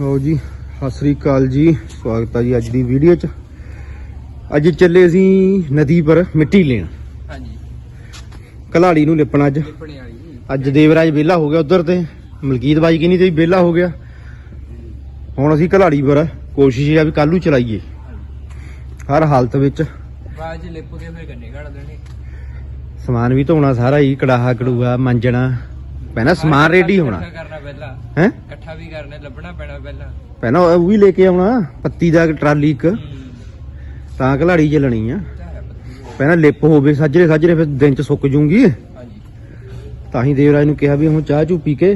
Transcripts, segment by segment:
ਲਓ ਜੀ ਸਤਿ ਸ੍ਰੀ ਅਕਾਲ ਜੀ ਸਵਾਗਤ ਹੈ ਜੀ ਅੱਜ ਦੀ ਵੀਡੀਓ 'ਚ। ਅੱਜ ਚੱਲੇ ਅਸੀਂ ਨਦੀ ਪਰ ਮਿੱਟੀ ਲੈਣ। ਹਾਂਜੀ। ਕਲਾੜੀ ਨੂੰ ਲਿਪਣਾ ਅੱਜ। ਲਿਪਣੇ ਵਾਲੀ ਅੱਜ ਦੇਵਰਾਜ ਵਿਹਲਾ ਹੋ ਗਿਆ ਉਧਰ ਤੇ। ਮਲਕੀਤ ਬਾਈ ਕਿਨੀ ਤੇ ਵਿਹਲਾ ਹੋ ਗਿਆ। ਹੁਣ ਅਸੀਂ ਕਲਾੜੀ ਪਰ। ਕੋਸ਼ਿਸ਼ ਆ ਵੀ ਕੱਲ ਨੂੰ ਚਲਾਈਏ। ਹਰ ਹਾਲਤ ਵਿੱਚ। ਬਾਅਦ ਚ ਲਿਪ ਕੇ ਫਿਰ ਗੰਨੇ ਕੱਢ ਦੇਣੇ। ਸਮਾਨ ਵੀ ਧੋਣਾ ਸਾਰਾ ਹੀ ਕੜਾਹਾ ਕੜੂਆ ਮੰਜਣਾ। ਪਹਿਲਾਂ ਸਮਾਨ ਰੈਡੀ ਹੋਣਾ। ਇਕੱਠਾ ਕਰਨਾ ਪਹਿਲਾਂ। ਹੈ? ਇਕੱਠਾ ਵੀ ਕਰਨਾ ਲੱਭਣਾ ਪੈਣਾ ਪਹਿਲਾਂ। ਪਹਿਲਾਂ ਉਹ ਵੀ ਲੈ ਕੇ ਆਉਣਾ ਪੱਤੀ ਦਾ ਟਰਾਲੀ ਇੱਕ। ਤਾਂ ਕਲਾੜੀ ਚੱਲਣੀ ਆ। ਪਹਿਲਾਂ ਲਿਪ ਹੋਵੇ ਸਾਜਰੇ ਸਾਜਰੇ ਫਿਰ ਦਿਨ ਚ ਸੁੱਕ ਜੂਗੀ। ਹਾਂਜੀ। ਤਾਂ ਹੀ ਦੇਵਰਾਜ ਨੂੰ ਕਿਹਾ ਵੀ ਹੁਣ ਚਾਹ ਚੂ ਪੀ ਕੇ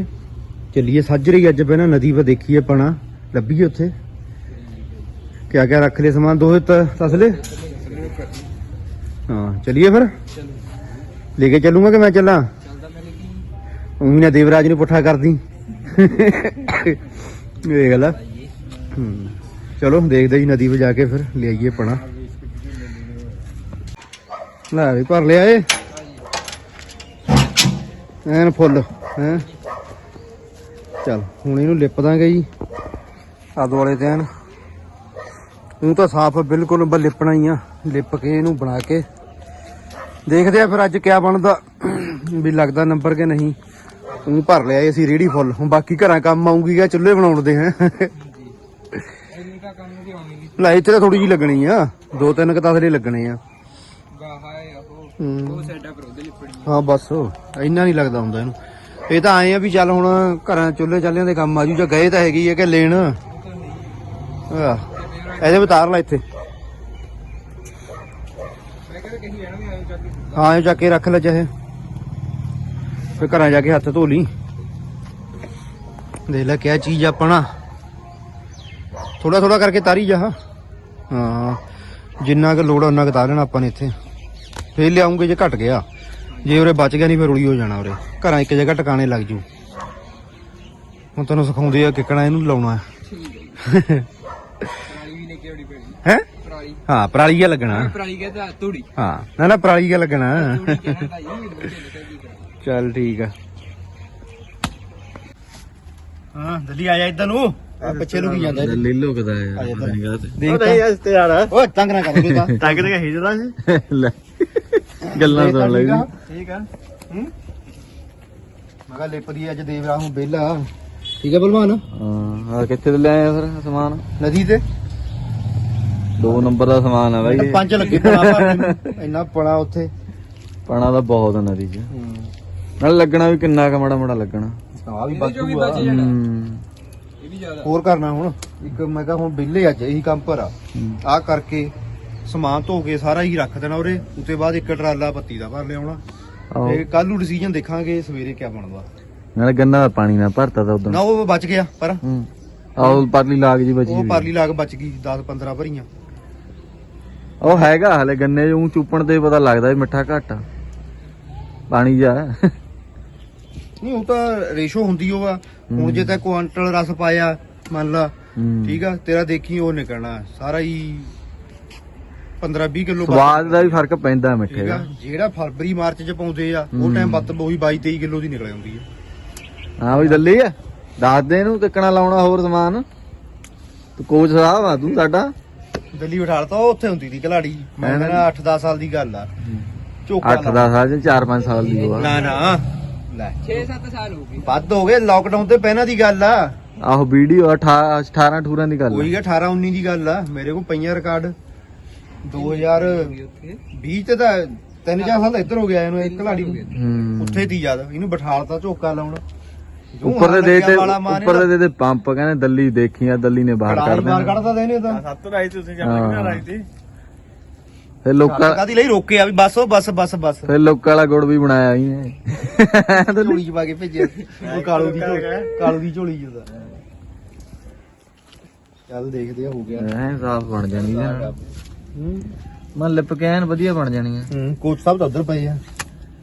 ਚੱਲੀਏ। ਸਾਜਰੇ ਅੱਜ ਪਹਿਲਾਂ ਨਦੀ 'ਤੇ ਦੇਖੀਏ ਪਣਾ। ਲੱਭੀਏ ਉੱਥੇ। ਕਿਆ ਕਿਆ ਰੱਖ ਲਏ ਸਮਾਨ ਦੋਹੇ ਤਸਲੇ ਹਾਂ ਚੱਲੀਏ ਫਿਰ? ਲੈ ਕੇ ਚੱਲੂਗਾ ਕਿ ਮੈਂ ਚੱਲਾਂ? ਉਹੀ ਨਾ ਦੇਵਰਾਜ ਨੂੰ ਪੁੱਠਾ ਕਰਦੀ ਇਹ ਗੱਲ ਆ। ਆਈਏ ਚਲੋ, ਦੇਖਦੇ ਜੀ ਨਦੀ 'ਤੇ ਜਾ ਕੇ ਫਿਰ ਲਿਆਈਏ ਪਣਾ ਲੈ ਵੀ ਭਰ ਲਿਆ ਏ। ਐਨ ਫੁੱਲ, ਹੈ। ਚਲ, ਹੁਣ ਇਹਨੂੰ ਲਿਪ ਦਾਂਗੇ ਜੀ। ਆ ਦੁਆਲੇ ਤੇ ਐਨ। ਉਹ ਤਾਂ ਸਾਫ਼ ਬਿਲਕੁਲ ਬ ਲਿਪਣਾ ਹੀ ਆ। ਲਿਪ ਕੇ ਇਹਨੂੰ ਬਣਾ ਕੇ। ਦੇਖਦੇ ਆ ਫਿਰ ਅੱਜ ਕਿਆ ਬਣਦਾ। ਵੀ ਲੱਗਦਾ ਨੰਬਰ ਕਿ ਨਹੀਂ। ਤੂੰ ਭਰ ਲਿਆ ਅਸੀਂ ਰੇੜੀ ਫੁੱਲ। ਹੁਣ ਬਾਕੀ ਘਰਾਂ ਕੰਮ ਆਉਂਗੀ ਗਾ ਚੁੱਲ੍ਹੇ ਬਣਾਉਣ ਦੇ ਹੈ। ਲੈ, ਇੱਥੇ ਤਾਂ ਥੋੜੀ ਜੀ ਲੱਗਣੀ ਆ। ਦੋ ਤਿੰਨ ਕੁ ਤਸਲੇ ਲੱਗਣੇ ਆ। ਹਾਂ। ਬਸ। ਇੰਨਾ ਨਹੀਂ ਲੱਗਦਾ ਹੁੰਦਾ ਇਹਨੂੰ। ਇਹ ਤਾਂ ਆਏ ਆ ਵੀ ਚੱਲ ਹੁਣ ਘਰਾਂ ਚੁੱਲ੍ਹੇ ਚਾਲਿਆਂ ਦੇ ਕੰਮ ਆਜੂ, ਜਾਂ ਗਏ ਤਾਂ ਹੈਗੀ ਆ ਕਿ ਲੈਣ। ਉਹ ਤਾਂ ਨਹੀਂ ਇਹਦੇ ਵਿਤਾਰ ਲੈ ਇੱਥੇ। ਹਾਂ, ਇਹ ਚੱਕ ਕੇ ਰੱਖ ਲੈ ਚਾਹੇ। ਫਿਰ ਘਰਾਂ ਜਾ ਕੇ ਹੱਥ ਧੋ ਲਈ। ਦੇਖ ਲੈ ਕਿਆ ਚੀਜ਼ ਆਪਣਾ। ਥੋੜਾ ਥੋੜਾ ਕਰਕੇ ਤਾਰੀ ਜਾ। ਹਾਂ ਜਿੰਨਾ ਕੁ ਲੋੜ ਉਹਨਾਂ ਕੁ ਤਾਰ ਲੈਣਾ ਆਪਾਂ ਨੇ ਇੱਥੇ। ਫੇਰ ਲਿਆਉਂਗੇ ਜੇ ਘਟ ਗਿਆ। ਜੇ ਉਰੇ ਬਚ ਗਿਆ ਨਹੀਂ ਫਿਰ ਉੜੀ ਹੋ ਜਾਣਾ ਉਰੇ। ਘਰਾਂ ਇੱਕ ਜਗ੍ਹਾ ਟਿਕਾਣੇ ਲੱਗ ਜੂ। ਹੁਣ ਤੈਨੂੰ ਸਿਖਾਉਂਦੇ ਆ ਕਿੱਕਣਾ ਇਹਨੂੰ ਲਾਉਣਾ। ਹੈ? ਹੈ ਪਰਾਲੀ ਹਾਂ ਪਰਾਲੀ ਆ ਲੱਗਣਾ। ਪਰਾਲੀ ਕਹਿੰਦਾ ਤੂੜੀ ਹਾਂ ਨਾ ਨਾ ਪਰਾਲੀ ਆ ਲੱਗਣਾ। ਚੱਲ ਠੀਕ ਆ। ਹਾਂ ਦਿੱਲੀ ਆ ਜਾ ਇਦਾਂ ਨੂੰ। ਆ ਪਿੱਛੇ ਨੂੰ ਕੀ ਜਾਂਦਾ ਦਿੱਲੀ ਲੁਕਦਾ ਆ ਯਾਰ ਜਾ ਪਤਾ ਨਹੀਂ ਕਾਹਤੇ। ਦੇਖ ਨਹੀਂ ਇਸ ਯਾਰ ਓਏ ਤੰਗ ਨਾ ਕਰ ਬੇਟਾ ਤੰਗ ਨਾ ਹਿਜਦਾ ਸੀ। ਲੈ ਗੱਲਾਂ ਸੁਣ ਲੈ ਜੀ ਠੀਕ ਆ। ਹੂੰ? ਮੈਂ ਕਿਹਾ ਲਿਪਦੀ ਅੱਜ ਦੇਵਰਾ ਨੂੰ ਬੇਲਾ ਠੀਕ ਆ ਬਲਵਾਨ ਹਾਂ ਆ ਕਿੱਥੇ ਤੇ ਲੈ ਆਇਆ ਫਿਰ ਸਮਾਨ? ਨਦੀ ਤੇ? ਦੋ ਨੰਬਰ ਦਾ ਸਮਾਨ ਆ ਬਾਈ। ਇਹ। ਪੰਜ ਲੱਗੇ ਪਣਾ। ਇੰਨਾ ਪਣਾ ਉੱਥੇ। ਪਾਣਾ ਤਾਂ ਬਹੁਤ ਆ ਨਦੀ 'ਚ। ਨਾਲ ਲੱਗਣਾ ਵੀ ਕਿੰਨਾ ਕ ਮਾੜਾ ਮਾੜਾ ਲੱਗਣਾ। ਆ ਵੀ ਇਹਦੇ ਚੋਂ ਵੀ ਬਾਜੂ ਆ ਬਚ ਜਾਣਾ। ਹੂੰ। ਇਹ ਵੀ ਜ਼ਿਆਦਾ। ਹੋਰ ਕਰਨਾ ਹੁਣ? ਇੱਕ ਮੈਂ ਕਿਹਾ ਹੁਣ ਬਿੱਲੇ ਅੱਜ ਇਹੀ ਕੰਮ ਪਰ ਆ ਹੂੰ। ਆ ਕਰਕੇ ਸਮਾਨ ਧੋ ਕੇ ਸਾਰਾ ਹੀ ਰੱਖ ਦੇਣਾ ਉਰੇ ਉਤੇ ਬਾਅਦ ਇੱਕ ਟਰਾਲਾ ਪੱਤੀ ਦਾ ਭਰ ਲਿਆਉਣਾ। ਆਹੋ। ਤੇ ਕੱਲ ਨੂੰ ਡਿਸੀਜਨ ਦੇਖਾਂਗੇ ਸਵੇਰੇ ਕਿਆ ਬਣਦਾ। ਨਾਲ ਗੰਨਾ ਦਾ ਪਾਣੀ ਨਾ ਭਰਤਾ ਤਾਂ ਉਦੋਂ ਨਾ ਉਹ ਬਚ ਗਿਆ ਪਰ ਹੂੰ। ਆਹ ਪਰਲੀ ਲਾਗ ਜੀ ਬਚੀ ਉਹ। ਪਰਲੀ ਲਾਗ ਬਚ ਗਈ 10 15 ਭਰੀਆਂ। ਉਹ ਹੈਗਾ ਹਲੇ ਗੰਨੇ ਨੂੰ ਚੂਪਣ ਤੇ ਪਤਾ ਲੱਗਦਾ ਵੀ ਮਿੱਠਾ ਘੱਟ। ਆ ਪਾਣੀ ਜਾ। ਨਹੀਂ ਉਹ ਤਾਂ ਰੇਸ਼ੋ ਹੁੰਦੀ ਉਹ ਆ। ਹੁਣ ਜੇ ਤਾਂ ਕੁਆਂਟਲ ਰਸ ਪਾਇਆ ਮੰਨ ਲਾ। ਠੀਕ ਆ ਤੇਰਾ ਦੇਖੀ ਉਹ ਨਿਕਲਣਾ ਸਾਰਾ ਹੀ 15 20 ਕਿਲੋ ਸਵਾਦ ਦਾ ਵੀ ਫ਼ਰਕ ਪੈਂਦਾ ਮਿੱਠੇ ਦਾ। ਜਿਹੜਾ ਫਰਵਰੀ ਮਾਰਚ ਚ ਪਾਉਂਦੇ ਆ ਉਹ। ਟਾਈਮ ਬੱਤ ਉਹੀ 22 23 ਕਿਲੋ ਦੀ ਨਿਕਲ ਆਉਂਦੀ ਆ। ਹਾਂ ਬਈ ਦੱਲੀ ਆ। ਦੱਸ ਦੇ ਇਹਨੂੰ ਕਿੱਕਣਾ ਲਾਉਣਾ ਹੋਰ ਸਮਾਨ। ਤੂੰ ਕੋਚ ਸਾਹਿਬ ਆ ਤੂੰ ਸਾਡਾ। ਦਿੱਲੀ ਬਿਠਾ ਲਤਾ ਉਹ ਉੱਥੇ ਹੁੰਦੀ ਸੀ ਕਲਾੜੀ ਮੈਂ? ਕਹਿੰਦਾ 8 10 ਸਾਲ ਦੀ ਗੱਲ ਆ। ਝੋਕਾ 8 10 ਸਾਲ ਚ 4 5 ਸਾਲ ਦੀ ਹੋਆ ਨਾ ਨਾ। ਲੈ। 6-7 ਸਾਲ ਹੋ ਗਏ। ਵੱਧ ਹੋ ਗਏ ਲਾਕਡਾਊਨ ਤੇ ਪਹਿਲਾਂ ਦੀ ਗੱਲ ਆ। ਆਹੋ ਵੀਡੀਓ 18 18 18 ਦੀ ਗੱਲ ਆ। 18 19 ਦੀ ਗੱਲ ਆ ਮੇਰੇ ਕੋਲ ਪਈਆਂ ਰਿਕਾਰਡ 2020 ਉੱਥੇ ਤੇ ਤਾਂ ਤਿੰਨ ਚਾਰ ਸਾਲ ਇੱਧਰ ਹੋ ਗਿਆ ਇਹਨੂੰ ਇੱਕ ਕਲਾੜੀ ਨੂੰ। ਉੱਥੇ ਦੀ ਯਾਦ ਇਹਨੂੰ ਬਿਠਾਲਤਾ ਝੋਕਾ ਲਾਉਣ। ਜੋ ਉੱਪਰ ਦੇ ਦੇ ਤੇ ਉੱਪਰ ਦੇ ਦੇ। ਤੇ ਪੰਪ ਕਹਿੰਦੇ ਦੱਲੀ ਦੇਖੀਆਂ ਦੱਲੀ ਨੇ ਬਾਹਰ ਕੱਢ ਦੇਣਾ। ਕੱਢਦਾ ਦੇਨੇ ਤਾਂ ਸੱਤ ਰਾਈ ਤੁਸੀਂ ਹਾਂ। ਰਾਈ ਤੇ? ਫਿਰ ਲੋਕਾਂ ਕਾਦੀ ਲਈ ਰੋਕਿਆ ਵੀ ਬਸ ਉਹ ਬਸ ਬਸ ਬਸ। ਫਿਰ ਲੋਕਾਂ ਵਾਲਾ ਗੁੜ ਵੀ ਬਣਾਇਆ ਇਹਨੇ ਝੋਲੀ ਚ ਪਾ ਕੇ ਭੇਜਿਆ ਉਹ ਕਾਲੂ ਦੀ ਝੋਲੀ ਕਾਲੂ ਦੀ ਝੋਲੀ ਉਹਦਾ ਚੱਲ ਦੇਖਦੇ ਆ ਹੋ ਗਿਆ। ਐ ਸਾਫ਼ ਬਣ ਜਾਣੀ ਆ। ਮੈਂ ਲਿਪ ਕੇ ਐਨ ਵਧੀਆ ਬਣ ਜਾਣੀ ਹੂੰ ਕੋਚ ਸਾਹਿਬ ਤਾਂ ਉਧਰ ਪਏ ਆ।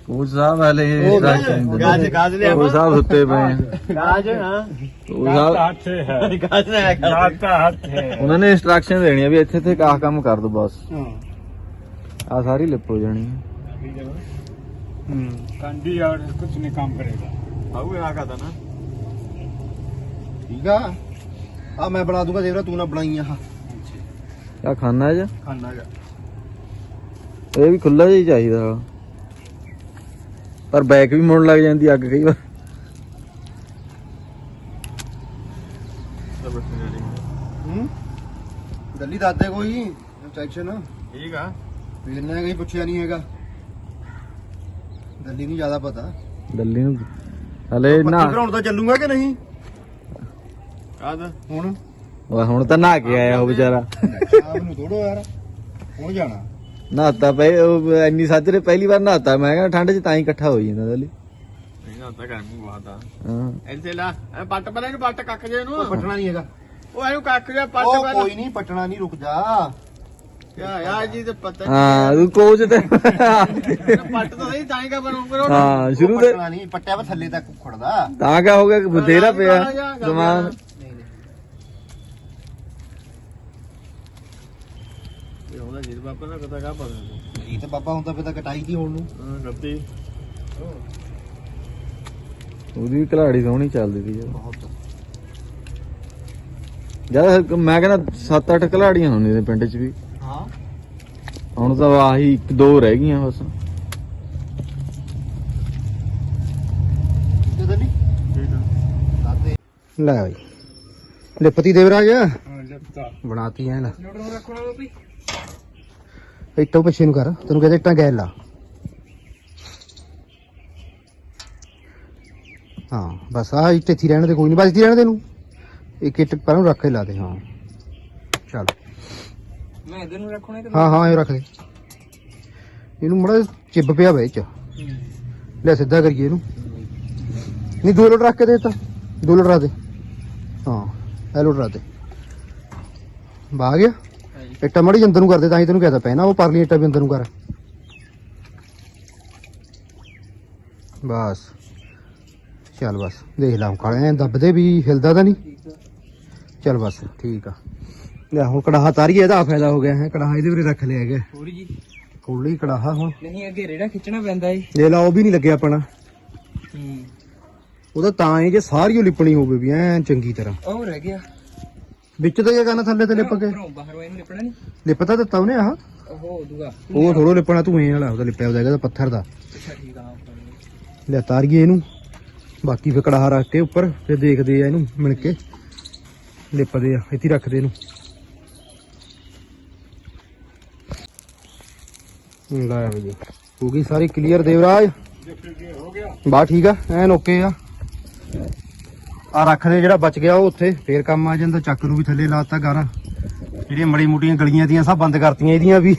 ਕੋਚ ਸਾਹਿਬ ਹਲੇ ਗਾਜ ਗਾਜ ਲਿਆ ਕੋਚ ਸਾਹਿਬ ਸੁੱਤੇ ਪਏ ਆ। ਗਾਜ ਹਾਂ। ਕੋਚ ਸਾਹਿਬ ਹੱਥ ਹੈ। ਗਾਜ ਨਾ ਗਾਜ ਤਾਂ ਹੱਥ ਹੈ। ਉਹਨਾਂ ਨੇ ਇਨਸਟਰਕਸ਼ਨ ਦੇਣੀ ਆ ਵੀ ਇੱਥੇ ਤੇ ਆਹ ਕੰਮ ਕਰ ਦੋ ਬਸ। ਹਾਂ। ਆ ਸਾਰੀ ਲਿਪ ਹੋ ਜਾਣੀ ਆ ਹੂੰ कंडी और कुछ नहीं काम करेगा आऊ यहाँ का था ना ਠੀਕ ਆ ਆ ਮੈਂ ਬਣਾ ਦੂੰਗਾ ਦੇਵਰਾ ਤੂੰ ਨਾ ਬਣਾਈ ਆਹ ਆ ਖਾਣਾ ਜਾ ਖਾਣਾ ਜਾ ਇਹ ਵੀ ਖੁੱਲਾ ਜਿਹਾ ਹੀ ਚਾਹੀਦਾ ਵਾ। ਪਰ ਬੈਕ ਵੀ ਮੁੜਨ ਲੱਗ ਜਾਂਦੀ ਅੱਗ ਕਈ ਵਾਰ ਹੂੰ ਦਿੱਲੀ ਦੱਸ ਦੇ ਕੋਈ ਇੰਸਟ੍ਰਕਸ਼ਨ ਠੀਕ ਆ ਵੀਰ ਨੇ ਕਹੀਂ ਪੁੱਛਿਆ ਨਹੀਂ ਹੈਗਾ। ਦਿੱਲੀ ਨੂੰ ਜ਼ਿਆਦਾ ਪਤਾ। ਦਿੱਲੀ ਨੂੰ? ਹਲੇ ਨਾ। ਪੱਤੀ ਭਰਾਉਣ ਤਾਂ ਚੱਲੂਗਾ ਕਿ ਨਹੀਂ? ਕਾਦ ਹੁਣ। ਓਏ ਹੁਣ ਤਾਂ ਨਹਾ ਕੇ ਆਇਆ ਉਹ ਵਿਚਾਰਾ। ਸ਼ਾਮ ਨੂੰ ਥੋੜੋ ਯਾਰ। ਹੁਣ ਜਾਣਾ। ਨਹਾਤਾ ਪਏ ਉਹ ਇੰਨੀ ਸਾਜਰੇ ਪਹਿਲੀ ਵਾਰ ਨਹਾਤਾ। ਮੈਂ ਕਹਿੰਦਾ ਠੰਡ 'ਚ ਤਾਂ ਹੀ ਇਕੱਠਾ ਹੋ ਜਾਂਦਾ ਦਿੱਲੀ ਨਹੀਂ ਨਾ ਤਾਂ ਗਰਮੀ ਬਹੁਤ ਆ ਹਾਂ। ਐਸੇ ਲਾ ਪੱਟ ਪਰੇ ਨੂੰ ਪੱਟ ਕੱਕ ਜੇ ਨੂੰ ਉਹ ਪਟਣਾ ਨਹੀਂ ਹੈਗਾ। ਉਹ ਇਹਨੂੰ ਕੱਕ ਜੇ ਪੱਟ ਉਹ ਪਹਿਲਾਂ ਕੋਈ ਨਹੀਂ ਪਟਣਾ ਨਹੀਂ ਰੁਕ ਜਾ। ਯਾ ਯਾ ਜੀ ਤੇ ਪਤਾ ਹਾਂ ਤੂੰ ਕੋਚ ਤੇ ਨਹੀਂ ਪੱਟ ਤਾਂ ਸਹੀ ਤਾਂ ਹੀ ਕਾ ਬਣੂ ਕਰੋ ਹਾਂ ਸ਼ੁਰੂ ਤੇ ਪਟਣਾ ਨਹੀਂ ਪੱਟਿਆ ਵਾ ਥੱਲੇ ਤੱਕ ਖੁੜਦਾ ਤਾਂ ਕਿਆ ਹੋ ਗਿਆ ਕਿ ਬਥੇਰਾ ਪਿਆ ਸਮਾਨ। ਇਹ ਉਹਦਾ ਜੀ ਬਾਪਾ ਨਾ ਕਦਾ ਕਾ ਪਤਾ ਇਹ ਤਾਂ ਬਾਬਾ ਹੁੰਦਾ ਫਿਰ ਤਾਂ ਕਟਾਈ ਦੀ ਹੋਣ ਨੂੰ। ਹਾਂ ਗੱਦੀ ਉਹਦੀ ਵੀ ਘਲਾੜੀ ਸੋਹਣੀ ਚੱਲਦੀ ਸੀ ਬਹੁਤ। ਜਦ ਮੈਂ ਕਹਿੰਦਾ 7-8 ਘਲਾੜੀਆਂ ਹੁੰਦੀਆਂ ਨੇ ਪਿੰਡ 'ਚ ਵੀ। ਹਾਂ। ਹੁਣ ਤਾਂ ਆਹੀ ਇੱਕ ਦੋ ਰਹਿ ਗਈਆਂ ਬਸ। ਲੈ ਬਈ। ਲਿਪਤੀ ਦੇਵਰਾਜ ਹਾਂ ਲੱਤਾ ਬਣਾਤੀ ਐ ਨਾ ਲੋਡ ਨੂੰ ਰੱਖੋ ਨਾ ਵੀ ਇੱਟੋਂ ਪਿੱਛੇ ਨੂੰ ਕਰ। ਤੈਨੂੰ ਕਹਿੰਦੇ ਇੱਟਾਂ ਗੈਲ ਲਾ ਹਾਂ ਬਸ ਆ ਇੱਥੇ ਥੀ ਰਹਿਣ ਦੇ ਕੋਈ ਨਹੀਂ। ਬਸ ਇੱਥੇ ਰਹਿਣ ਦੇ ਨੂੰ ਇੱਕ ਇੱਟ ਪਰਾਂ ਨੂੰ ਰੱਖ ਕੇ ਲਾ ਦੇ ਹਾਂ। ਚੱਲ। ਮੈਂ ਇਧਰ ਨੂੰ ਰੱਖਣਾ ਕਿ ਹਾਂ ਹਾਂ ਇਹ ਰੱਖ ਦੇ ਇਹਨੂੰ ਮੜਾ ਚਿੱਬ ਪਿਆ ਵੇ ਚ। ਲੈ ਸਿੱਧਾ ਕਰੀਏ ਇਹਨੂੰ। ਨਹੀਂ ਦੋ ਲੋਟ ਰੱਖ ਕੇ ਦੇ ਤਾ। ਦੋ ਲੋਟ ਰੱਖ ਦੇ। ਹਾਂ ਇਹ ਲੋਟ ਰੱਖ ਦੇ। ਬਾ ਗਿਆ। ਇੱਟਾਂ ਮੜੀ ਅੰਦਰ ਨੂੰ ਕਰਦੇ ਤਾਂ ਹੀ ਤੈਨੂੰ ਕਹਤਾ ਪੈਣਾ ਉਹ ਪਰਲੀ ਇੱਟਾਂ ਵੀ ਅੰਦਰ ਨੂੰ ਕਰ। ਬਸ। ਚੱਲ ਬਸ। ਦੇਖ ਲਾ ਕਾਲੇ ਦੱਬਦੇ ਵੀ ਹਿਲਦਾ ਤਾਂ ਨਹੀਂ। ਚੱਲ ਬਸ ਠੀਕ ਆ। ਲੈ ਹੁਣ ਕੜਾਹਾ ਤਾਰੀਏ ਇਹਦਾ ਫਾਇਦਾ ਹੋ ਗਿਆ ਹੈ ਕੜਾਹਾ ਇਹਦੇ ਵੀਰੇ ਰੱਖ ਲਿਆ ਹੈਗਾ। ਥੋੜੀ ਜੀ? ਕੋਲੀ ਕੜਾਹਾ ਹੁਣ। ਨਹੀਂ ਅੱਗੇ ਰੇੜਾ ਖਿੱਚਣਾ ਪੈਂਦਾ ਏ। ਇਹ ਲਾ ਉਹ ਵੀ ਨਹੀਂ ਲੱਗਿਆ ਆਪਣਾ। ਹੂੰ। ਉਹਦਾ ਤਾਂ ਇਹ ਜੇ ਸਾਰੀ ਲਿਪਣੀ ਹੋਵੇ ਵੀ ਐ ਚੰਗੀ ਤਰ੍ਹਾਂ। ਉਹ ਰਹਿ ਗਿਆ। ਵਿੱਚ ਤਾਂ ਇਹ ਕਰਨਾ ਥੱਲੇ ਤੇ ਲਿਪ ਕੇ। ਭਰੋਂ ਬਾਹਰੋਂ ਇਹਨੂੰ ਲਿਪਣਾ ਨਹੀਂ? ਲਿਪਤਾ ਦਿੱਤਾ ਉਹਨੇ ਆਹ। ਉਹ ਦੂਗਾ। ਉਹ ਥੋੜੋ ਲਿਪਣਾ ਧੂਏ ਵਾਲਾ ਉਹਦਾ ਲਿਪਿਆ ਉਹਦਾ ਹੈਗਾ ਪੱਥਰ ਦਾ। ਅੱਛਾ ਠੀਕ ਆ ਲੈ ਤਾਰੀਏ ਇਹਨੂੰ। ਬਾਕੀ ਫਿਰ ਕੜਾਹਾ ਰੱਖ ਕੇ ਉੱਪਰ ਫਿਰ ਦੇਖਦੇ ਆ ਇਹਨੂੰ ਮਿਣ ਕੇ। ਲਿਪਦੇ ਆ ਇੱਥੇ ਹੀ ਰੱਖਦੇ ਇਹਨੂੰ। ਲੈ ਬਈ ਹੋ ਗਈ ਸਾਰੀ ਕਲੀਅਰ ਦੇਵਰਾਜ? ਬਾ ਠੀਕ ਆ ਐਨ ਓਕੇ ਆ। ਆ ਰੱਖ ਦੇ ਜਿਹੜਾ ਬਚ ਗਿਆ ਉਹ ਉੱਥੇ। ਫੇਰ ਕੰਮ ਆ ਜਾਂਦਾ ਚੱਕ ਨੂੰ ਵੀ ਥੱਲੇ ਲਾਤਾ ਗਾਰਾਂ। ਜਿਹੜੀਆਂ ਮੜੀ ਮੋਟੀਆਂ ਗਲੀਆਂ ਦੀਆਂ ਸਭ ਬੰਦ ਕਰਤੀਆਂ ਇਹਦੀਆਂ ਵੀ।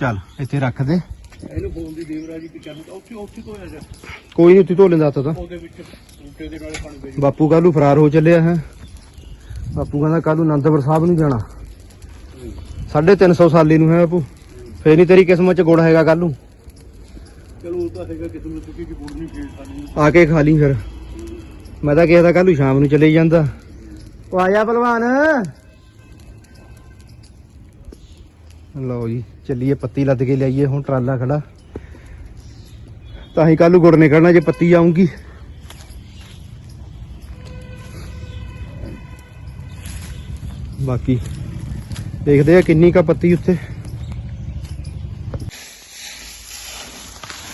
ਚੱਲ ਇੱਥੇ ਰੱਖ ਦੇ। ਇਹਨੂੰ ਫੋਨ ਦੀ ਦੇਵਰਾਜੀ ਕਿ ਚੱਲ ਉੱਥੇ ਉੱਥੇ ਤੋਂ ਆ ਜਾ। ਕੋਈ ਨਹੀਂ ਉੱਥੇ ਧੋ ਲੈਂਦਾ ਤਾ ਤਾਂ। ਉਹਦੇ ਵਿੱਚ ਉੱਤੇ ਦੇ ਨਾਲੇ ਪਾਣੀ ਦੇ। ਬਾਪੂ ਕੱਲ ਫਰਾਰ ਹੋ ਚੱਲਿਆ ਹੈ। ਬਾਪੂ ਕਹਿੰਦਾ ਕੱਲ ਨੂੰ ਅਨੰਦਪੁਰ ਸਾਹਿਬ ਨੂੰ ਜਾਣਾ। 350 ਸਾਲੀ ਨੂੰ ਹੈ ਬਾਪੂ। ਫੇਰ ਨਹੀਂ ਤੇਰੀ ਕਿਸਮਤ ਚ ਗੁੜ ਹੈਗਾ ਕੱਲ ਨੂੰ? ਚਲੋ ਉਹ ਤਾਂ ਹੈਗਾ ਕਿਸਮਤ ਚੁੱਕੀ ਕਿ ਬੋਲ ਨਹੀਂ ਸਾਡੀ ਆ ਕੇ ਖਾ ਲਈ ਫਿਰ। ਮੈਂ ਤਾਂ ਕਿਹਾ ਤਾਂ ਕੱਲ ਨੂੰ ਸ਼ਾਮ ਨੂੰ ਚਲੇ ਜਾਂਦਾ। ਉਹ ਆਇਆ ਭਲਵਾਨ। ਲਓ ਜੀ ਚੱਲੀਏ ਪੱਤੀ ਲੱਦ ਕੇ ਲਿਆਈਏ ਹੁਣ ਟਰਾਲਾ ਖੜਾ। ਤਾਂ ਹੀ ਕੱਲ ਨੂੰ ਗੁੜ ਨਿਕਲਣਾ ਜੇ ਪੱਤੀ ਆਉਂਗੀ ਬਾਕੀ ਦੇਖਦੇ ਆ ਕਿੰਨੀ ਕਾ ਪੱਤੀ ਉੱਥੇ।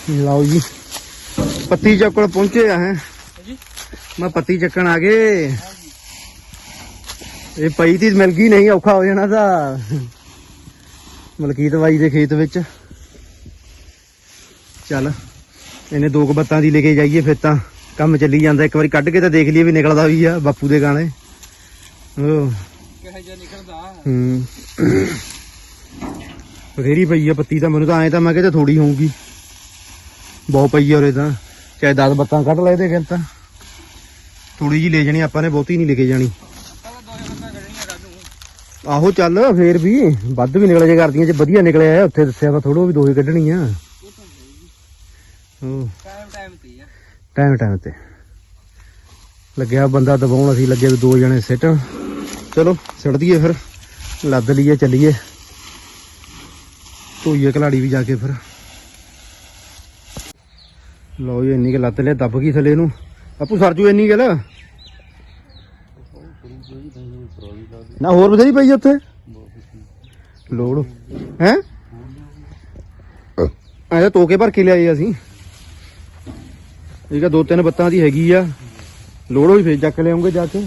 ਲਓ ਜੀ। ਪੱਤੀ ਚੱਕ ਕੋਲ ਪਹੁੰਚੇ ਆ ਹੈ। ਮੈਂ ਪੱਤੀ ਚੱਕਣ ਆ ਗਏ। ਇਹ ਪਈ ਤੀ ਮਿਲ ਗਈ ਨਹੀਂ ਔਖਾ ਹੋ ਜਾਣਾ ਤਾਂ। ਮਲਕੀਤ ਬਾਈ ਦੇ ਖੇਤ ਵਿੱਚ। ਚੱਲ ਇਹਨੇ ਦੋ ਕੁ ਬੱਤਾਂ ਦੀ ਲੈ ਕੇ ਜਾਈਏ ਫਿਰ ਤਾਂ। ਕੰਮ ਚੱਲੀ ਜਾਂਦਾ ਇੱਕ ਵਾਰੀ ਕੱਢ ਕੇ ਤਾਂ ਦੇਖ ਲਈਏ ਵੀ ਨਿਕਲਦਾ ਵੀ ਆ ਬਾਪੂ ਦੇ ਗਾਣੇ। ਉਹ ਕਿਹੋ ਜਿਹਾ ਨਿਕਲਦਾ? ਹੂੰ। ਬਥੇਰੀ ਪਈ ਆ ਪੱਤੀ ਤਾਂ ਮੈਨੂੰ ਤਾਂ ਐਂ ਤਾਂ ਮੈਂ ਕਿਹਾ ਥੋੜੀ ਹੋਊਗੀ। ਬਹੁਤ ਪਈ ਆ ਉਰੇ ਤਾਂ। ਚਾਹੇ 10 ਬੱਤਾਂ ਕੱਢ ਲੈ ਇਹਦੇ ਗੱਲ ਥੋੜੀ ਜੀ ਲੈ ਜਾਣੀ, ਆਪਾਂ ਨੇ ਬਹੁਤੀ ਨਹੀਂ ਲੈ ਕੇ ਜਾਣੀ। ਆਹੋ ਚੱਲ, ਫੇਰ ਵੀ ਵੱਧ ਵੀ ਨਿਕਲ ਜੇ ਕਰਦੀਆਂ, ਜੇ ਵਧੀਆ ਨਿਕਲਿਆ ਉੱਥੇ ਦੱਸਿਆ ਵਾ ਥੋੜੋ ਵੀ ਦੋਹੇ ਕੱਢਣੀ ਆ ਟਾਈਮ ਟਾਈਮ ਤੇ ਆ ਟਾਈਮ ਟਾਈਮ ਤੇ। ਲੱਗਿਆ ਬੰਦਾ ਦਬਾਉਣ, ਅਸੀਂ ਲੱਗੇ ਦੋ ਜਣੇ ਸਿੱਟਣ ਚਲੋ, ਸਿੱਟ ਦਈਏ ਫਿਰ। ਲੱਦ ਲਈਏ, ਚੱਲੀਏ। ਧੋਈਏ ਕਲਾੜੀ ਵੀ ਜਾ ਕੇ ਫਿਰ। ਲਓ ਜੀ, ਇੰਨੀ ਕਿ ਲੱਤ ਲੈ ਦੱਬ ਗਈ ਥੱਲੇ ਨੂੰ। ਆਪੂ ਸਰਜੂ ਇੰਨੀ ਗੱਲ ਨਾ, ਹੋਰ ਬਥੇਰੀ ਪਈ ਉੱਥੇ? ਲੋੜ। ਹੈ? ਐਂ ਤੋਕੇ ਭਰ ਕੇ ਲਿਆਏ ਅਸੀਂ। ਇਹ ਕਾ ਦੋ ਤਿੰਨ ਬੱਤਾਂ ਦੀ ਹੈਗੀ ਆ। ਲੋੜ ਹੋਈ ਫੇਰ ਚੱਕ ਲਿਆਉਂਗੇ ਜਾ ਕੇ।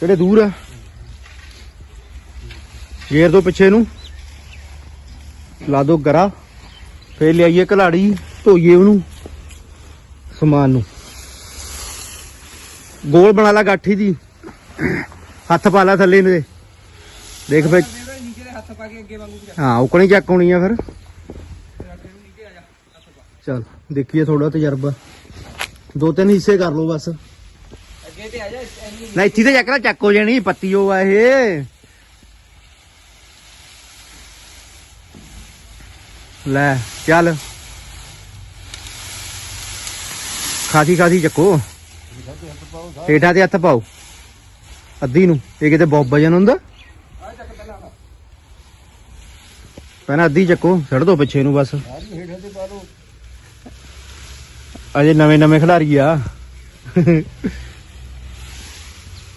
ਕਿਹੜੇ ਦੂਰ ਆ? ਗੇਰ ਦੋ ਪਿੱਛੇ ਨੂੰ। ਲਾ ਦੋ ਗਰਾ। ਫੇਰ ਲਿਆਈਏ ਕਲਾੜੀ ਧੋਈਏ ਉਹਨੂੰ। ਸਮਾਨ ਨੂੰ। ਗੋਲ ਬਣਾ ਲਾ ਗਾਠੀ ਦੀ ਹੱਥ ਪਾ ਲਾ ਥੱਲੇ ਇਹਦੇ। ਦੇਖ ਫੇ ਹਾਂ ਉਕਣੀ ਚੱਕ ਹੋਣੀ ਆ ਫਿਰ। ਚਲ, ਦੇਖੀਏ ਥੋੜਾ ਤਜਰਬਾ। ਦੋ ਤਿੰਨ ਹਿੱਸੇ ਕਰ ਲਓ ਬਸ। ਅੱਗੇ ਤੇ ਆ ਜਾ ਐਨੀ ਇੱਥੇ ਤੇ ਚੱਕ ਲੈ, ਚੱਕ ਹੋ ਜਾਣੀ, ਪੱਤੀ ਉਹ ਆ ਇਹ। ਲੈ, ਚੱਲ। ਖਾਦੀ ਖਾਦੀ ਚੱਕੋ। ਹੇਠਾਂ ਤੇ ਹੱਥ ਪਾਓ। ਅੱਧੀ ਨੂੰ। ਇਹ ਕਿਤੇ ਬਹੁਤ ਵਜਨ ਹੁੰਦਾ। ਪਹਿਲਾਂ ਅੱਧੀ ਚੱਕੋ ਛੱਡ ਦੋ ਪਿੱਛੇ ਨੂੰ ਬਸ। ਅਜੇ ਨਵੇਂ ਨਵੇਂ ਖਿਡਾਰੀ ਆ।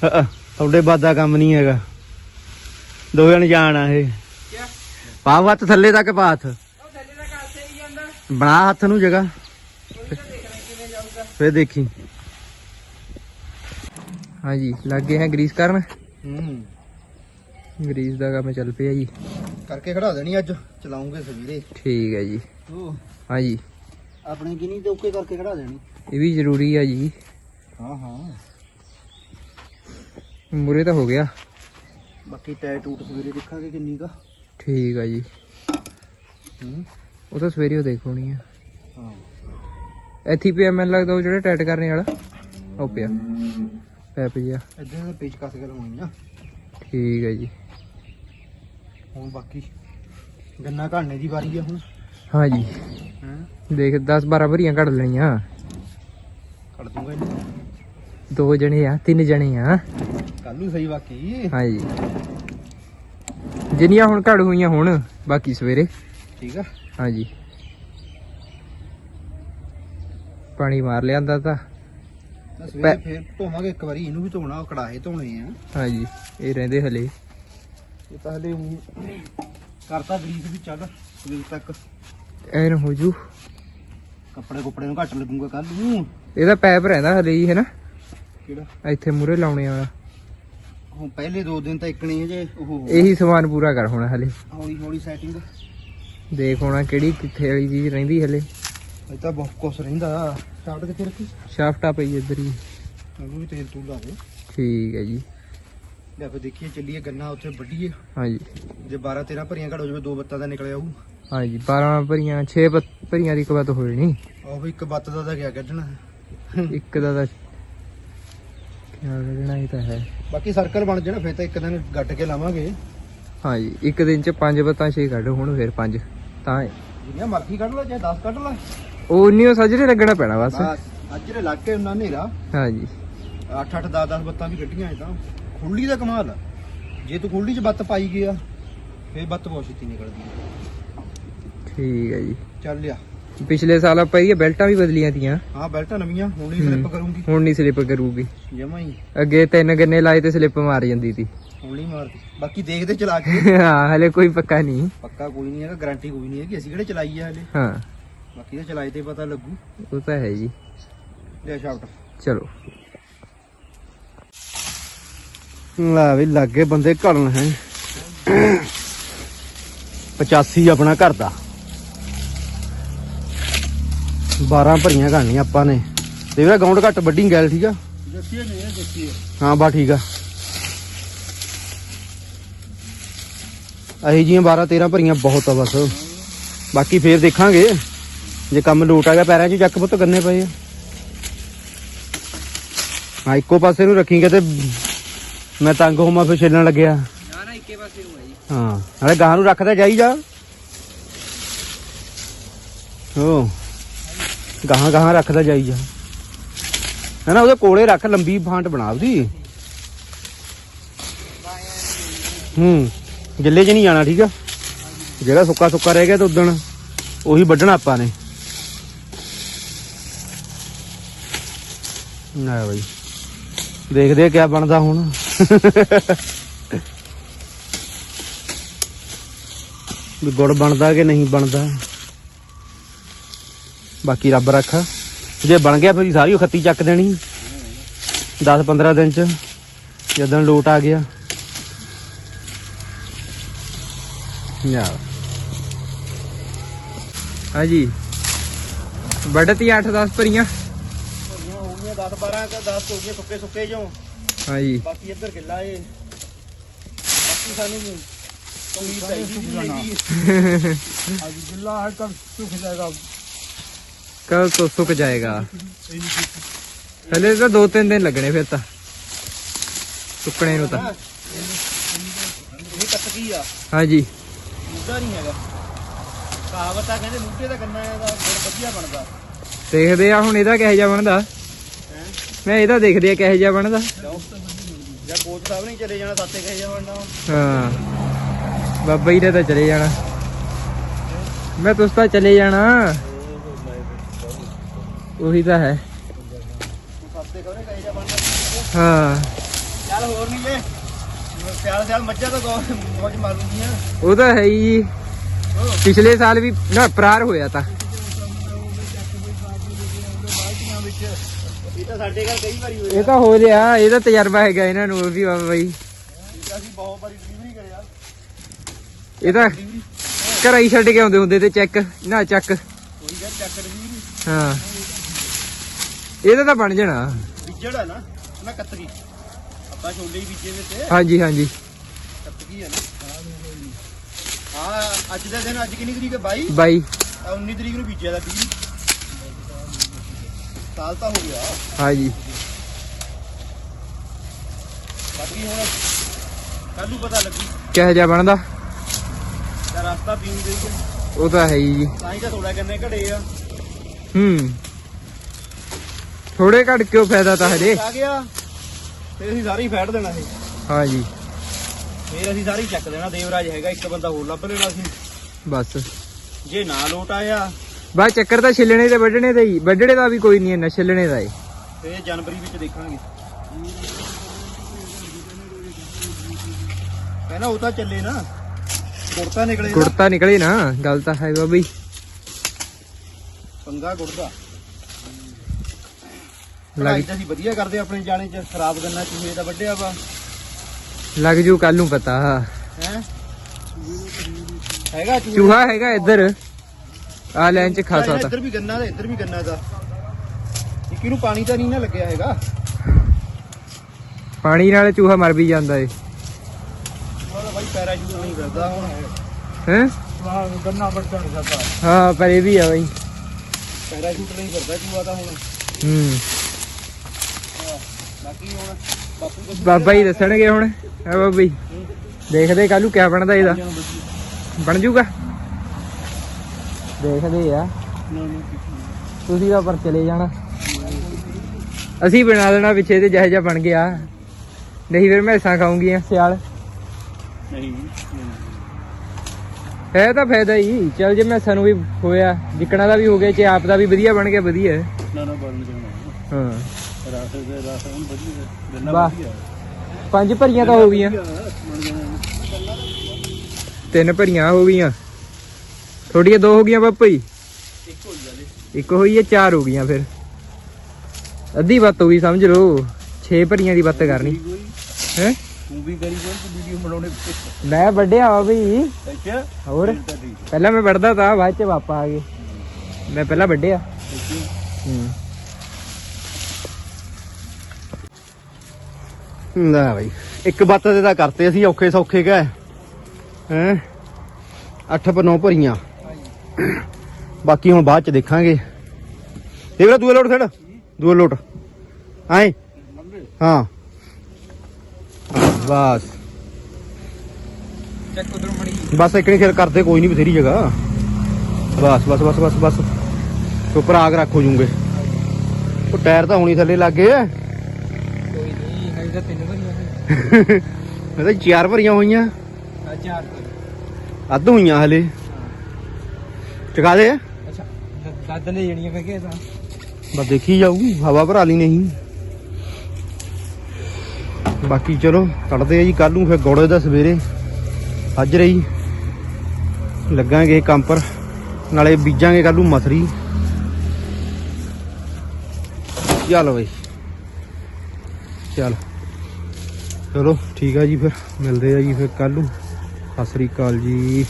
ਤੁਹਾਡੇ ਬਾਦ ਕੰਮ ਨਹੀਂ ਹੈਗਾ। ਦੋ ਜਣ ਜਾਣ ਆ ਇਹ। ਪਾਵ ਹੱਥ ਥੱਲੇ ਤੱਕ ਪਾ ਹੱਥ। ਉਹ ਥੱਲੇ ਦਾ ਕਾਸੇ ਨਹੀਂ ਜਾਂਦਾ। ਬਣਾ ਹੱਥ ਨੂੰ ਜਗ੍ਹਾ ਕੋਈ ਤਾਂ ਦੇਖਣਾ ਕਿਵੇਂ ਜਾਊਗਾ ਫੇਰ ਦੇਖੀ। ਹਾਂਜੀ ਲੱਗ ਗਏ ਹੈ ਗਰੀਸ ਕਰਨ? ਹੂੰ। ਗਰੀਸ ਦਾ ਕੰਮ ਚੱਲ ਪਿਆ ਜੀ। ਕਰਕੇ ਖੜਾ ਦੇਣੀ ਅੱਜ ਚਲਾਉਂਗੇ ਸਵੇਰੇ। ਠੀਕ ਹੈ ਜੀ। ਉਹ ਹਾਂਜੀ। ਆਪਣੇ ਕੀ ਨਹੀਂ ਤੇ ਓਕੇ ਕਰਕੇ ਖੜਾ ਦੇਣੀ। ਇਹ ਵੀ ਜ਼ਰੂਰੀ ਹੈ ਜੀ। ਹਾਂ ਹਾਂ। ਮੂਰੇ ਤਾਂ ਹੋ ਗਿਆ। ਬਾਕੀ ਟਾਇਰ ਟੂਟ ਸਵੇਰੇ ਦੇਖਾਂਗੇ ਕਿੰਨੀ ਕਾ। ਠੀਕ ਹੈ ਜੀ। ਹੂੰ। ਉਹ ਤਾਂ ਸਵੇਰੇ ਉਹ ਦੇਖੋਣੀ ਆ। ਹਾਂ। ਇੱਥੇ ਹੀ ਪਿਆ ਮੈਨੂੰ ਲੱਗਦਾ ਉਹ ਜਿਹੜਾ ਟਾਈਟ ਕਰਨੇ ਵਾਲਾ ਉਹ ਪਿਆ। ਪੈਪ ਜਿਹਾ ਇਦਾਂ ਦਾ ਪੇਚ ਕੱਸ ਕੇ ਲਵਾਉਣੀ ਆ। ਠੀਕ ਹੈ ਜੀ। ਹੁਣ ਬਾਕੀ ਗੰਨਾ ਘਾੜਨੇ ਦੀ ਵਾਰੀ ਆ ਹੁਣ। ਹਾਂ ਦੇਖ 10 12 ਭਰੀਆਂ ਕੱਢ ਲੈਣੀਆਂ ਕੱਢ ਦੂੰਗਾ ਇਹਨੂੰ। ਦੋ ਜਣੇ ਆ ਤਿੰਨ ਜਣੇ ਆ। ਕੱਲ ਨੂੰ ਸਹੀ ਬਾਕੀ। ਹਾਂਜੀ ਜਿੰਨੀਆਂ ਹੁਣ ਘੜ ਹੋਈਆਂ ਹੁਣ ਬਾਕੀ ਸਵੇਰੇ। ਠੀਕ ਆ। ਹਾਂਜੀ ਪਾਣੀ ਮਾਰ ਲਿਆਂਦਾ ਤਾਂ ਸਵੇਰੇ ਫੇਰ ਧੋਵਾਂਗੇ ਇੱਕ ਵਾਰੀ ਇਹਨੂੰ ਵੀ ਧੋਣਾ ਉਹ ਕੜਾਹੇ ਧੋਣੇ ਆ। ਹਾਂਜੀ ਇਹ ਰਹਿੰਦੇ ਹਲੇ। ਇਹ ਤਾਂ ਹਲੇ ਊਂ ਕਰਤਾ ਗਰੀਸ ਵੀ ਚੱਲ ਸਵੇਰ ਤੱਕ। ਐਨ ਹੋ ਜੂ। ਕੱਪੜੇ ਕੁੱਪੜੇ ਨੂੰ ਘੱਟ ਲੱਗੂਗਾ ਕੱਲ ਨੂੰ। ਇਹਦਾ ਪੈਪ ਰਹਿੰਦਾ ਹਲੇ ਹੀ ਹੈਨਾ? ਕਿਹੜਾ? ਇੱਥੇ ਮੂਰੇ ਲਾਉਣੇ ਵਾਲਾ ਹੁਣ ਪਹਿਲੇ ਦੋ ਦਿਨ ਤਾਂ ਇੱਕਣੀ ਹੈ ਜੇ ਉਹ ਇਹੀ ਸਮਾਨ ਪੂਰਾ ਕਰ ਹੋਣਾ ਹਲੇ। ਹੌਲੀ ਹੌਲੀ ਸੈਟਿੰਗ ਦੇਖ ਹੋਣਾ ਕਿਹੜੀ ਕਿੱਥੇ ਵਾਲੀ ਚੀਜ਼ ਰਹਿੰਦੀ ਹਲੇ। ਤਾਂ ਬਹੁਤ ਕੁਛ ਰਹਿੰਦਾ। ਸਟਾਰਟ ਕਿੱਥੇ ਰੱਖੀ? ਸ਼ਾਫਟਾ ਪਈ ਇੱਧਰ ਹੀ। ਉਹਨੂੰ ਵੀ ਤੇਲ ਤੂਲ ਲਾ ਦੇ। ਠੀਕ ਹੈ ਜੀ। ਲੈ ਫਿਰ ਦੇਖੀਏ ਚੱਲੀਏ ਗੰਨਾ ਉੱਥੇ ਵੱਢੀਏ। ਹਾਂਜੀ। ਜੇ 12 13 ਭਰੀਆਂ ਘੜ ਹੋ ਜਾਵੇ ਦੋ ਬੱਤਾਂ ਦਾ ਨਿਕਲਿਆ ਆਊ। ਹਾਂਜੀ 12 ਭਰੀਆਂ 6 ਭਰੀਆਂ ਦੀ ਕਬਤ ਹੋਈ ਨਹੀਂ। ਉਹ ਵੀ ਇੱਕ ਬੱਤ ਦਾ ਤਾਂ ਗਿਆ ਕੱਢਣਾ। ਇੱਕ ਦਾ ਤਾਂ ਖਿਆਲ ਰੱਖਣਾ ਹੀ ਤਾਂ ਹੈ। ਬਾਕੀ ਸਰਕਲ ਬਣ ਜਾਣਾ ਫਿਰ ਤਾਂ ਇੱਕ ਦਿਨ ਗੱਡ ਕੇ ਲਾਵਾਂਗੇ। ਹਾਂਜੀ ਇੱਕ ਦਿਨ ਚ ਪੰਜ ਬੱਤਾਂ ਛੇ ਕੱਢ ਹੁਣ ਫਿਰ ਪੰਜ। ਤਾਂ ਜਿੰਨੀਆਂ ਮਰਜ਼ੀ ਕੱਢ ਲੈ ਚਾਹੇ 10 ਕੱਢ ਲੈ। ਉਹ ਉਨੀਓ ਸਜਰੇ ਲੱਗਣਾ ਪੈਣਾ ਬਸ। ਬਸ ਅੱਜ ਦੇ ਲੱਗ ਕੇ ਉਹਨਾਂ ਹਨੇਰਾ ਹਾਂਜੀ। 8 8 10 10 ਬੱਤਾਂ ਵੀ ਕੱਢੀਆਂ ਇਹ ਤਾਂ। ਖੁੱਲੀ ਦਾ ਕਮਾਲ ਆ। ਜੇ ਤੂੰ ਖੁੱਲੀ 'ਚ ਬੱਤ ਪਾਈ ਗਿਆ ਫੇਰ ਬੱਤ ਬਹੁਤ ਛੇਤੀ ਨਿਕਲਦੀ ਆ। ਠੀਕ ਹੈ ਜੀ। ਚੱਲ ਲਿਆ। ਪਿਛਲੇ ਸਾਲ ਆਪਾਂ ਇਹ ਬੈਲਟਾਂ ਵੀ ਬਦਲੀਆਂ ਤੀਆਂ। ਹਾਂ ਬੈਲਟਾਂ ਨਵੀਆਂ ਹੁਣ ਹੀ ਸਲਿੱਪ ਕਰੂੰਗੀ। ਹੁਣ ਨਹੀਂ ਸਲਿੱਪ ਕਰੂਗੀ। ਜਮਾ ਹੀ। ਅੱਗੇ ਤਿੰਨ ਗੰਨੇ ਲਾਏ ਤੇ ਸਲਿੱਪ ਮਾਰ ਜਾਂਦੀ ਸੀ। ਹੁਣ ਹੀ ਮਾਰਦੀ। ਬਾਕੀ ਦੇਖਦੇ ਚਲਾ ਕੇ। ਹਾਂ ਹਲੇ ਕੋਈ ਪੱਕਾ ਨਹੀਂ। ਪੱਕਾ ਕੋਈ ਨਹੀਂ ਹੈਗਾ ਗਾਰੰਟੀ ਕੋਈ ਨਹੀਂ ਹੈਗੀ। ਅਸੀਂ ਕਿਹੜੇ ਚਲਾਈ ਆ ਹਲੇ? ਹਾਂ। ਬਾਕੀ ਤਾਂ ਚਲਾਏ ਤੇ ਪਤਾ ਲੱਗੂ। ਉਹ ਤਾਂ ਹੈ ਜੀ। ਲਿਆ ਸ਼ਾਫਟ ਚਲੋ। ਲੈ ਵੀ ਲੱਗੇ ਬੰਦੇ ਘੜਨ ਹੈ। 85 ਆਪਣਾ ਘਰ ਦਾ। 12 ਭਰੀਆਂ ਘੜਨੀਆਂ ਆਪਾਂ ਨੇ। ਤੇ ਵੀਰਾ ਗਾਉਂਡ ਘੱਟ ਵੱਡੀ ਗੈਲ ਠੀਕ ਆ। ਦੱਸੀਏ ਨਹੀਂ ਦੱਸੀਏ ਹਾਂ। ਬਾ ਠੀਕ ਆ। ਅਹੀ ਜੀਆਂ 12 13 ਭਰੀਆਂ ਬਹੁਤ ਆ ਬਸ। ਬਾਕੀ ਫੇਰ ਦੇਖਾਂਗੇ। ਜੇ ਕੰਮ ਲੋਟ ਆ ਗਿਆ ਪੈਰਾਂ 'ਚ ਚੱਕ ਪੁੱਤ ਕਰਨੇ ਪਏ ਆ। ਹਾਂ ਇੱਕੋ ਪਾਸੇ ਨੂੰ ਰੱਖੀ ਤੇ ਮੈਂ ਤੰਗ ਹੋਵਾਂ ਫਿਰ ਛੇਲਣ ਲੱਗਿਆ। ਨਾ ਨਾ ਇੱਕੇ ਪਾਸੇ ਨੂੰ ਹੈ ਜੀ ਹਾਂ ਨਾਲੇ ਗਾਂ ਨੂੰ ਰੱਖਦਾ ਜਾਈ ਜਾ। ਹੋ ਗਾਹਾਂ ਗਾਹਾਂ ਰੱਖਦਾ ਜਾਈ ਜਾ। ਹੈ ਨਾ ਉਹਦੇ ਕੋਲੇ ਰੱਖ ਲੰਬੀ ਫਾਂਟ ਬਣਾ ਉਹਦੀ। ਹੂੰ ਗਿੱਲੇ 'ਚ ਨਹੀਂ ਜਾਣਾ ਠੀਕ ਆ? ਜਿਹੜਾ ਸੁੱਕਾ ਸੁੱਕਾ ਰਹਿ ਗਿਆ ਤਾਂ ਉਦਣ ਉਹੀ ਵੱਢਣਾ ਆਪਾਂ ਨੇ। ਨਾ ਬਈ। ਦੇਖਦੇ ਆ ਕਿਆ ਬਣਦਾ ਹੁਣ। ਵੀ ਗੁੜ ਬਣਦਾ ਕਿ ਨਹੀਂ ਬਣਦਾ। ਬਾਕੀ ਰੱਬ ਰੱਖ। ਜੇ ਬਣ ਗਿਆ ਫਿਰ ਸਾਰੀ ਉਹ ਖੱਤੀ ਚੱਕ ਦੇਣੀ। 10 15 ਦਿਨ ਚ, ਜਦੋਂ ਲੋਟ ਆ ਗਿਆ। ਯਾ। ਹਾਂਜੀ। ਵੱਡਤੀ 8-10 ਭਰੀਆਂ। ਗਈਆਂ 10 12 ਕ 10 ਹੋ ਗਈਆਂ ਸੁੱਕੇ ਸੁੱਕੇ ਜੋ ਹਾਂਜੀ। ਬਾਕੀ ਇੱਧਰ ਗਿੱਲਾ ਏ। ਬਾਕੀ ਸਾਨੂੰ ਉਮੀਦ ਚਾਹੀਦੀ ਸੀ ਅੱਜ ਗਿੱਲਾ ਹੈ ਕੱਲ ਸੁੱਕ ਜਾਏਗਾ। ਕਲ ਤੋਂ ਸੁੱਕ ਜਾਏਗਾ? ਹਲੇ ਤਾਂ 2-3 ਦਿਨ ਲੱਗਣੇ ਫਿਰ ਤਾਂ। ਸੁੱਕਣੇ ਨੂੰ ਤਾਂ। ਇਹ ਆ। ਹਾਂਜੀ। ਮੁੱਦਾ ਨਹੀਂ ਹੈਗਾ। ਕਹਾਵਤ ਆ ਕਹਿੰਦੇ ਮੁੱਦੇ ਦਾ ਕੰਨਾ ਦਾ ਗੁੜ ਵਧੀਆ ਬਣਦਾ। ਦੇਖਦੇ ਆ ਹੁਣ ਇਹਦਾ ਕਿਹੋ ਜਿਹਾ ਬਣਦਾ। ਮੈਂ ਇਹਦਾ ਦੇਖਦੇ ਆ ਕਿਹੋ ਜਿਹਾ ਬਣਦਾ। ਜਾਂ ਕੋਚ ਸਾਹਿਬ ਨਹੀਂ ਚਲੇ ਜਾਣਾ ਸਾਤੇ ਕਹੇ ਜਾਵਣਾ ਹਾਂ। ਬਾਬਾ ਜੀ ਨੇ ਤਾਂ ਚਲੇ ਜਾਣਾ। ਮੈਂ ਤੁਸੀਂ ਤਾਂ ਚਲੇ ਜਾਣਾ। ਉਹੀ ਤਾਂ ਹੈ। ਹਾਂ। ਚੱਲ ਹੋਰ ਨਹੀਂ ਲੈ ਸਿਆਲ ਸਿਆਲ ਮੱਝਾਂ ਤਾਂ ਮੌਜ ਮਾਰੂਗੀਆਂ। ਉਹ ਤਾਂ ਹੈ ਹੀ। ਜੀ ਪਿਛਲੇ ਸਾਲ ਵੀ ਨਾ ਪ੍ਰਾਰ ਹੋਇਆ ਤਾਂ। ਇਹ ਤਾਂ ਸਾਡੇ ਘਰ ਕਈ ਵਾਰੀ ਹੋਇਆ ਇਹ ਤਾਂ ਹੋ ਰਿਹਾ ਇਹਦਾ ਤਜਰਬਾ ਹੈਗਾ ਇਹਨਾਂ ਨੂੰ ਵੀ ਬਾਬਾ ਬਾਈ। ਅਸੀਂ ਬਹੁਤ ਵਾਰੀ ਡਿਲੀਵਰੀ ਕਰਿਆ ਇਹ ਤਾਂ ਘਰਾਂ ਹੀ ਛੱਡ ਕੇ ਆਉਂਦੇ ਹੁੰਦੇ ਤੇ ਚੈੱਕ ਨਾ ਚੱਕ। ਕੋਈ ਗੱਲ ਚੱਕ ਡਿਲੀਵਰੀ ਹਾਂ। ਇਹਦਾ ਤਾਂ ਬਣ ਜਾਣਾ। ਵਿਜੜ ਹੈ ਨਾ ਨਾ ਕੱਤਰੀ ਆਪਾਂ ਛੋਲੇ ਹੀ ਬੀਜੇ ਵਿੱਚ। ਹਾਂਜੀ ਹਾਂਜੀ। ਕੱਤਕੀ ਹੈ ਨਾ। ਹਾਂ ਅੱਜ ਦਾ ਦਿਨ ਅੱਜ ਕਿੰਨੀ ਤਰੀਕ ਹੈ 22 ਬਾਈ। ਆਹ 19 ਤਰੀਕ ਨੂੰ ਬੀਜਿਆ ਦਾ ਬੀਜ ਸਾਲ ਤਾਂ ਹੋ ਗਿਆ। ਹਾਂਜੀ। ਬਾਕੀ ਹੁਣ। ਕੱਲ ਨੂੰ ਪਤਾ ਲੱਗੀ। ਕਿਹੋ ਜਿਹਾ ਬਣਦਾ? ਤਾਂ ਰਸਤਾ ਪੀਣ ਦੇ। ਉਹ ਤਾਂ ਹੈ ਹੀ ਜੀ। ਤਾਂ ਹੀ ਤਾਂ ਥੋੜਾ ਕੰਨੇ ਘੜੇ ਆ। ਹੂੰ। ਥੋੜੇ ਘੱਟ ਕਿਉਂ ਫਾਇਦਾ ਤਾਂ ਹਜੇ? ਆ ਗਿਆ। ਫਿਰ ਅਸੀਂ ਸਾਰੇ ਫੈਟ ਦੇਣਾ ਇਹ ਹਾਂਜੀ। ਫਿਰ ਅਸੀਂ ਸਾਰੇ ਚੱਕ ਦੇਣਾ। ਦੇਵਰਾਜ ਹੈਗਾ ਇੱਕ ਬੰਦਾ ਹੋਰ ਲੱਭ ਲੈਣਾ ਸੀ। ਬਸ। ਜੇ ਨਾ ਲੋਟ ਆਇਆ ਬਸ ਚੱਕਰ ਤਾਂ ਛਿੱਲਣੇ ਤੇ ਵੱਢਣੇ ਦਾ ਹੀ। ਵੱਢਣੇ ਦਾ ਵੀ ਕੋਈ ਨਹੀਂ ਇੰਨਾ ਛਿੱਲਣੇ ਦਾ ਏ ਫਿਰ ਜਨਵਰੀ ਵਿੱਚ ਦੇਖਾਂਗੇ। ਕਹਿੰਦਾ ਉਹ ਤਾਂ ਚੱਲੇ ਨਾ। ਗੁੜਤਾ ਨਿਕਲੇ ਨਾ। ਗੁੜਤਾ ਨਿਕਲੇ ਨਾ ਗੱਲ ਤਾਂ ਹੈ ਬਾਬਾ। ਪੰਗਾ ਗੁੜਦਾ। ਲੱਗ ਲੱਗ ਤਾਂ ਅਸੀਂ ਵਧੀਆ ਕਰਦੇ ਆਪਣੇ ਜਾਣੇ ਚ ਖਰਾਬ ਗੰਨਾ ਚੂਹੇ ਦਾ ਵੱਢਿਆ ਵਾ। ਲੱਗ ਜੂ ਕੱਲ ਨੂੰ ਪਤਾ। ਹੈ? ਹੈਗਾ ਚੂਹੇ? ਚੂਹਾ ਹੈਗਾ ਇੱਧਰ। ਆ ਲੈਣ ਚ ਖਾਸਾ ਤਾਂ। ਇੱਧਰ ਵੀ ਗੰਨਾ ਦਾ ਇੱਧਰ ਵੀ ਗੰਨਾ ਦਾ। ਇੱਕ ਨੂੰ ਪਾਣੀ ਤਾਂ ਨਹੀਂ ਨਾ ਲੱਗਿਆ ਹੈਗਾ। ਪਾਣੀ ਨਾਲ ਚੂਹਾ ਮਰ ਵੀ ਜਾਂਦਾ ਏ। ਉਹਦਾ ਬਾਈ ਪੈਰਾਸ਼ੂਟ ਨਹੀਂ ਕਰਦਾ ਹੁਣ। ਹੈ? ਵਾਹ ਗੰਨਾ ਹਾਂ ਪਰ ਇਹ ਵੀ ਆ ਬਾਈ। ਪੈਰਾਸ਼ੂਟ ਨਹੀਂ ਕਰਦਾ ਚੂਹਾ ਤਾਂ ਹੁਣ। ਹੂੰ। ਬਾਕੀ ਹੁਣ ਬਾਪੂ ਕੋਲ ਬਾਬਾ ਜੀ ਦੱਸਣਗੇ ਹੁਣ? ਆ ਬਾਬਾ ਜੀ। ਦੇਖਦੇ ਕੱਲ ਕਿਆ ਬਣਦਾ ਇਹਦਾ। ਬਣ ਜੂਗਾ? ਦੇਖਦੇ ਆ। ਤੁਸੀਂ ਤਾਂ ਪਰ ਚਲੇ ਜਾਣਾ। ਅਸੀਂ ਬਣਾ ਦੇਣਾ ਪਿੱਛੇ ਤੇ ਜਿਹੋ ਜਿਹਾ ਬਣ ਗਿਆ। ਨਹੀਂ ਫਿਰ ਮੈਸਾਂ ਖਾਉਂਗੀਆਂ ਸਿਆਲ। ਨਹੀਂ ਹੈ ਤਾਂ ਫਾਇਦਾ ਹੀ। ਚਲ ਜੇ ਮੈਸਾਂ ਨੂੰ ਵੀ ਹੋਇਆ ਜਿੱਕਣਾ ਦਾ ਵੀ ਹੋ ਗਿਆ ਜੇ ਆਪ ਦਾ ਵੀ ਵਧੀਆ ਬਣ ਗਿਆ ਵਧੀਆ। ਹੈ। ਨਾ ਨਾ ਬਣ ਜਾਣਾ ਹਾਂ। ਰਾਸੇ ਦੇ ਰਾਸੇ ਹੁਣ ਵਧੀਆ ਗੰਨਾ ਵਾਹ। ਵਧੀਆ ਪੰਜ ਭਰੀਆਂ ਤਾਂ ਹੋ ਗਈਆਂ। ਤਿੰਨ ਭਰੀਆਂ ਹੋ ਗਈਆਂ। ਥੋੜੀਆਂ ਦੋ ਹੋ ਗਈਆਂ ਬਾਪਾ ਜੀ? ਇੱਕ ਹੋਈ ਇੱਕ ਹੋਈ ਹੈ ਚਾਰ ਹੋ ਗਈਆਂ ਫਿਰ। ਅੱਧੀ ਬੱਤ ਹੋ ਗਈ ਸਮਝ ਲਓ। 6 ਭਰੀਆਂ ਦੀ ਬੱਤ ਕਰਨੀ। ਹੈ? ਤੂੰ ਵੀ ਕਰੀ ਕੋਈ ਵੀਡੀਓ ਬਣਾਉਣੇ ਮੈਂ ਵੱਡਿਆ ਵਾ ਬਈ। ਅੱਛਾ। ਹੋਰ? ਤਾਂ ਪਹਿਲਾਂ ਮੈਂ ਵੱਡਦਾ ਤਾਂ ਬਾਅਦ ਚ ਪਾਪਾ ਆ ਗਏ। ਮੈਂ ਪਹਿਲਾਂ ਵੱਡਿਆ ਹੂੰ। ਲੈ ਬਾਈ ਇੱਕ ਬੱਤ ਦੇ ਤਾਂ ਕਰਤੇ ਅਸੀਂ ਔਖੇ ਸੌਖੇ ਗਏ। ਹੈ? ਅੱਠ ਪਰ ਨੌ ਭਰੀਆਂ। ਬਾਕੀ ਹੁਣ ਬਾਅਦ ਚ ਦੇਖਾਂਗੇ। ਇਹ ਵੀਰਾ ਦੂਏ ਲੋਟ ਛੱਡ ਦੂਏ ਲੋਟ। ਆਏ। ਹਾਂ। ਬਸ। ਚੱਕ ਉਧਰ ਮੜੀ ਬਸ ਇੱਕ ਨਹੀਂ ਖੇਰ ਕਰਦੇ ਕੋਈ ਨਹੀਂ ਬਥੇਰੀ ਜਗ੍ਹਾ। ਬਸ ਬਸ ਬਸ ਬਸ ਬਸ। ਉੱਪਰ ਆਗ ਰੱਖੋ ਜੂਗੇ। ਉਹ ਟਾਇਰ ਤਾਂ ਹੁਣੀ ਥੱਲੇ ਲੱਗ ਗਏ ਕੋਈ ਨਹੀਂ ਹੈ ਤਾਂ ਤਿੰਨ ਭਰੀਆਂ ਮੈਂ ਤਾਂ ਚਾਰ ਭਰੀਆਂ ਹੋਈਆਂ। ਆ ਚਾਰ ਅੱਧ ਹੋਈਆਂ ਹਲੇ। ਚਕਾ ਦੇ ਅੱਛਾ ਦੱਦ ਲੈ ਜਣੀਆਂ ਮੈਂ ਕਿਹਾ ਤਾਂ ਬਸ ਦੇਖੀ ਜਾਊਗੀ ਹਵਾ ਭਰਾ ਲਈ ਨਹੀਂ। ਬਾਕੀ ਚਲੋ ਕੱਢਦੇ ਆ ਜੀ ਕੱਲ ਨੂੰ ਫਿਰ ਗੋੜੇ ਦਾ ਸਵੇਰੇ। ਅੱਜ ਰਹੀ। ਲੱਗਾਂਗੇ ਕੰਮ ਪਰ ਨਾਲੇ ਬੀਜਾਂਗੇ ਕੱਲ ਨੂੰ ਮਸਰੀ। ਚੱਲ ਬਈ। ਚੱਲ। ਚਲੋ ਠੀਕ ਆ ਜੀ ਫਿਰ ਮਿਲਦੇ ਆ ਜੀ ਫਿਰ ਕੱਲ ਨੂੰ। ਸਤਿ ਸ੍ਰੀ ਅਕਾਲ ਜੀ।